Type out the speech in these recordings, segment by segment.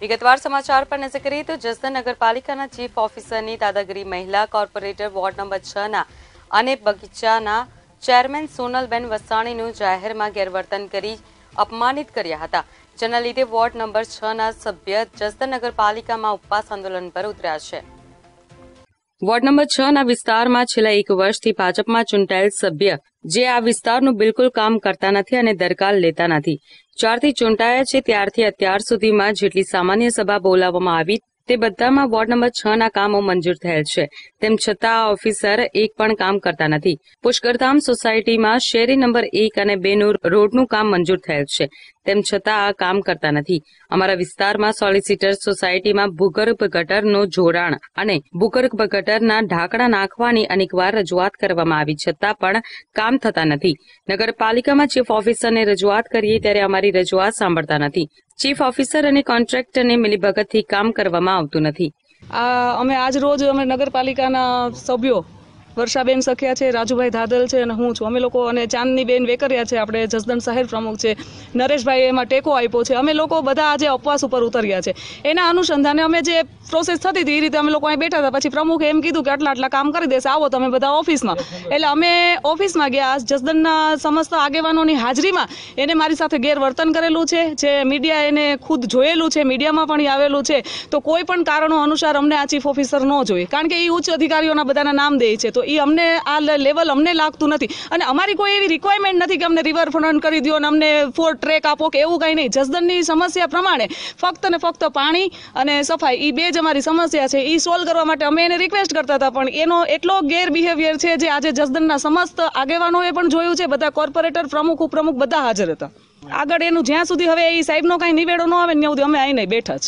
વિગતવાર સમાચાર પર નજર કરીએ તો જસદન નગરપાલિકાના ચીફ ઓફિસરની દાદાગીરી મહિલા કોર્પોરેટર વોર્ડ નંબર છ ના અને બગીચાના ચેરમેન સોનલબેન વસાણીનું જાહેરમાં ગેરવર્તન કરી અપમાનિત કર્યા હતા. જેના લીધે વોર્ડ નંબર છ ના સભ્ય જસદન નગરપાલિકામાં ઉપવાસ આંદોલન પર ઉતર્યા છે. વોર્ડ નંબર છ ના વિસ્તારમાં છેલ્લા એક વર્ષથી ભાજપમાં ચૂંટાયેલ સભ્ય જે આ વિસ્તારનું બિલકુલ કામ કરતા નથી અને દરકાર લેતા નથી. જ્યારથી ચૂંટાયા છે ત્યારથી અત્યાર સુધીમાં જેટલી સામાન્ય સભા બોલાવવામાં આવી તે બધામાં વોર્ડ નંબર છ ના કામો મંજૂર થયેલ છે. તેમ છતાં આ ઓફિસર એક પણ કામ કરતા નથી. પુષ્કરધામ સોસાયટીમાં શેરી નંબર એક અને બે નું રોડનું કામ મંજૂર થયેલ છે. તેમ છતાં આ કામ કરતા નથી. અમારા વિસ્તારમાં સોલિસિટર સોસાયટીમાં ભૂગર્ભ ગટરનું જોડાણ અને ભૂગર્ભ ગટરના ઢાંકણા નાખવાની અનેકવાર રજૂઆત કરવામાં આવી છતાં પણ કામ થતા નથી. નગરપાલિકામાં ચીફ ઓફિસરને રજૂઆત કરીએ ત્યારે અમારી રજૂઆત સાંભળતા નથી. ચીફ ઓફિસર અને કોન્ટ્રાક્ટરને મિલીભગતથી કામ કરવામાં આવતું નથી. અમે આજ રોજ અમે નગરપાલિકાના સભ્યો વર્ષાબેન સખિયા છે, રાજુભાઈ ધાદલ છે અને હું છું. અમે લોકો અને ચાંદનીબેન વેકરિયા છે, આપણે જસદણ શહેર પ્રમુખ છે. નરેશભાઈ એમાં ટેકો આપ્યો છે. અમે લોકો બધા આજે અપવાસ ઉપર ઉતર્યા છે. એના અનુસંધાને અમે જે પ્રોસેસ થતી હતી, એ રીતે અમે લોકો અહીં બેઠા હતા. પછી પ્રમુખે એમ કીધું કે આટલા આટલા કામ કરી દેશે. આવો તમે બધા ઓફિસમાં. એટલે અમે ઓફિસમાં ગયા. જસદણના સમસ્ત આગેવાનોની હાજરીમાં એને મારી સાથે ગેરવર્તન કરેલું છે. જે મીડિયા એને ખુદ જોયેલું છે, મીડિયામાં પણ એ આવેલું છે. તો કોઈ પણ કારણો અનુસાર અમને આ ચીફ ઓફિસર ન જોઈએ કારણ કે એ ઉચ્ચ અધિકારીઓના બધાના નામ દે છે. તો એ અમને આ લેવલ અમને લાગતું નથી. અને અમારી કોઈ એવી રિક્વાયરમેન્ટ નથી કે અમને રિવર ફ્રન્ટ કરી દો અને અમને ફોર ટ્રેક આપો કે એવું કંઈ નહીં. જસદણની સમસ્યા પ્રમાણે ફક્ત ને ફક્ત પાણી અને સફાઈ એ બે જ અમારી સમસ્યા છે. એ સોલ્વ કરવા માટે અમે એને રિક્વેસ્ટ કરતા હતા, પણ એનો એટલો ગેરબિહેવિયર છે જે આજે જસદણના સમસ્ત આગેવાનોએ પણ જોયું છે. બધા કોર્પોરેટર પ્રમુખ, ઉપપ્રમુખ બધા હાજર હતા. આગળ એનું જ્યાં સુધી હવે એ સાહેબનો કાંઈ નિવેડો ન આવે ત્યાં સુધી અમે અહીં નહીં બેઠા જ.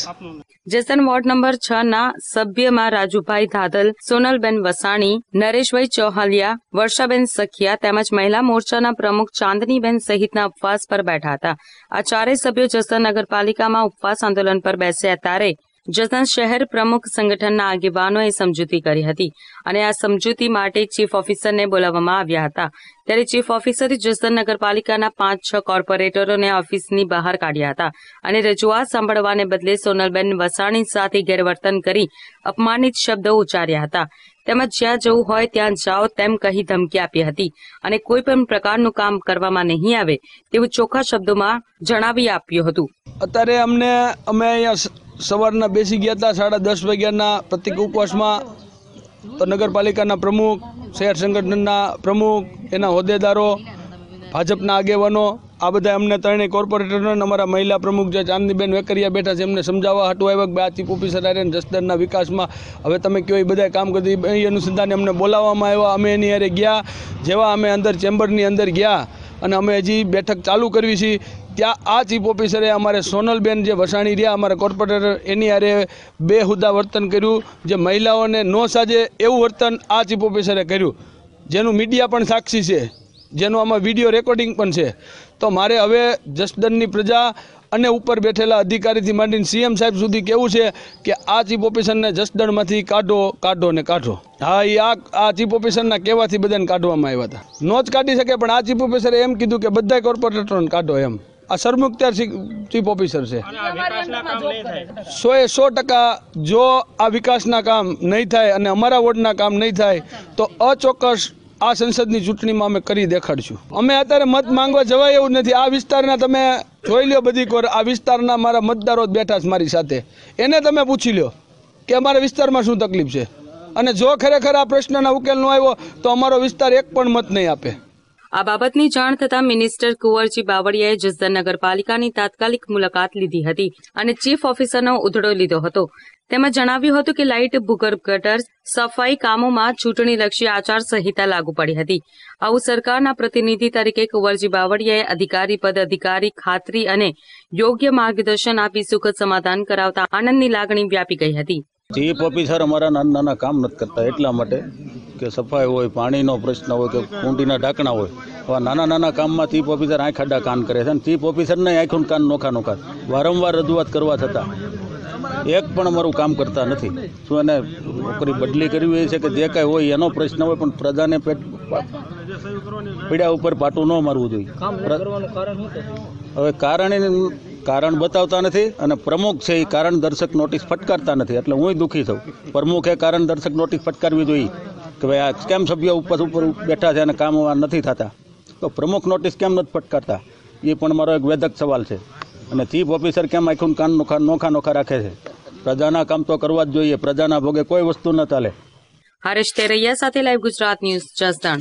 જેસન વોર્ડ નંબર છ ના સભ્યમાં રાજુભાઈ ધાદલ, સોનલબેન વસાણી, નરેશભાઈ ચૌહાલિયા, વર્ષાબેન સખિયા તેમજ મહિલા મોરચાના પ્રમુખ ચાંદનીબેન સહિતના ઉપવાસ પર બેઠા હતા. આ ચારેય સભ્યો જસદણ નગરપાલિકામાં ઉપવાસ આંદોલન પર બેસ્યા ત્યારે જસદણ શહેર પ્રમુખ સંગઠનના આગેવાનોએ સમજૂતી કરી હતી અને આ સમજૂતી માટે ચીફ ઓફિસરને બોલાવવામાં આવ્યા હતા. ત્યારે ચીફ ઓફિસરે જસદણ નગરપાલિકાના પાંચ છ કોર્પોરેટરોને ઓફિસની બહાર કાઢ્યા હતા અને રજૂઆત સાંભળવાને બદલે સોનલબેન વસાણી સાથે ગેરવર્તન કરી અપમાનિત શબ્દો ઉચ્ચાર્યા હતા. તેમજ જ્યાં જવું હોય ત્યાં જાઓ તેમ કહી ધમકી આપી હતી અને કોઈ પણ પ્રકારનું કામ કરવામાં નહીં આવે તેવું ચોખ્ખા શબ્દોમાં જણાવી આપ્યું હતું. અત્યારે અમને, અમે અહીંયા સવારના બેસી ગયા હતા, સાડા દસ વાગ્યાના પ્રતિક ઉપવાસમાં. તો નગરપાલિકાના પ્રમુખ, શહેર સંગઠનના પ્રમુખ, એના હોદ્દેદારો, ભાજપના આગેવાનો, આ બધા અમને ત્રણેય કોર્પોરેટરને અમારા મહિલા પ્રમુખ જે ચાંદનીબેન વેકરિયા બેઠા છે, એમને સમજાવવા હાટું આવ્યા કે આ ચીફ ઓફિસર આરે જસદણના વિકાસમાં. હવે તમે કયો એ બધા કામ કરી એ અનુસંધાને અમને બોલાવવામાં આવ્યા. અમે એની અરે ગયા, જેવા અમે અંદર ચેમ્બરની અંદર ગયા અને અમે હજી બેઠક ચાલુ કરવી છીએ ત્યાં આ ચીફ ઓફિસરે અમારે સોનલબેન જે વસાણી રહ્યા, અમારા કોર્પોરેટર, એની હારે બે હુદા વર્તન કર્યું, જે મહિલાઓને ન સાજે એવું વર્તન આ ચીફ ઓફિસરે કર્યું. જેનું મીડિયા પણ સાક્ષી છે. જેનું આમાં વીડિયો રેકોર્ડિંગ પણ છે. તો મારે હવે જસદનની પ્રજા અને ઉપર બેઠેલા અધિકારીથી માંડીને સીએમ સાહેબ સુધી કેવું છે કે આ ચીફ ઓફિસરને જસદણમાંથી કાઢો કાઢો ને કાઢો. હા એ આ આ ચીફ ઓફિસરના કહેવાથી બધાને કાઢવામાં આવ્યા હતા. નો જ કાઢી શકે પણ આ ચીફ ઓફિસરે એમ કીધું કે બધા કોર્પોરેટરોને કાઢો એમ. આ સરમુખત્યાર ચીફ ઓફિસર છે. સો એ સો ટકા જો આ વિકાસના કામ નહીં થાય અને અમારા વોર્ડના કામ નહીં થાય તો અચોક્કસ આ સંસદની ચૂંટણીમાં અમે કરી દેખાડશું. અમે અત્યારે મત માંગવા જવાય એવું નથી. આ વિસ્તારના તમે જોઈ લ્યો બધી કોર, આ વિસ્તારના મારા મતદારો જ બેઠા છે મારી સાથે. એને તમે પૂછી લ્યો કે અમારા વિસ્તારમાં શું તકલીફ છે? અને જો ખરેખર આ પ્રશ્નના ઉકેલ ન આવ્યો, તો અમારો વિસ્તાર એક પણ મત નહીં આપે. આ બાબતની જાણ થતાં મિનિસ્ટર કુંવરજી બાવળિયાએ જસદણ નગરપાલિકાની તાત્કાલિક મુલાકાત લીધી હતી અને ચીફ ઓફિસરનો ઉધડો લીધો હતો. તેમાં જણાવ્યું હતું કે લાઇટ, ભૂગર્ભ ગટર સફાઈ કામોમાં ચૂંટણીલક્ષી આચાર સંહિતા લાગુ પડી હતી. આવું સરકારના પ્રતિનિધિ તરીકે કુંવરજી બાવળિયાએ અધિકારી પદ, અધિકારી ખાતરી અને યોગ્ય માર્ગદર્શન આપી સુખદ સમાધાન કરાવતા આનંદની લાગણી વ્યાપી ગઈ હતી. ચીફ ઓફિસર અમારા નાના નાના કામ નથી કરતા એટલા માટે કે સફાઈ હોય પાણીનો પ્રશ્ન હોય કે કુંડીના ઢાંકણા હોય. આવા નાના નાના કામમાં ચીફ ઓફિસર આંખ આડા કાન કરે છે. અને ચીફ ઓફિસરને આંખું કાન નોખા નોખા. વારંવાર રજૂઆત કરવા છતાં એક પણ અમારું કામ કરતા નથી. શું એને નોકરી બદલી કરવી હોય છે કે જે કાંઈ હોય એનો પ્રશ્ન હોય પણ પ્રજાને પેટ પીડા ઉપર પાટું ન મારવું જોઈએ. હવે કારણ કારણ બતાવતા નથી અને પ્રમુખ છે એ કારણ દર્શક નોટિસ ફટકારતા નથી. એટલે હું દુઃખી થઉં પ્રમુખે કારણ દર્શક નોટિસ ફટકારવી જોઈએ. કે ભાઈ આ કેમ સભ્યો ઉપર ઉપર બેઠા છે અને કામ નથી થતા. તો પ્રમુખ નોટિસ કેમ નથી ફટકારતા? એ પણ મારો એક વેધક સવાલ છે. અને ચીફ ઓફિસર કેમ આખું કાન નોખા નોખા નોખા રાખે છે? પ્રજાના કામ તો કરવા જ જોઈએ. પ્રજાના ભોગે કોઈ વસ્તુ ન ચાલે. હરેશ તેરૈયા સાથે લાઈવ ગુજરાત ન્યૂઝ જસદણ.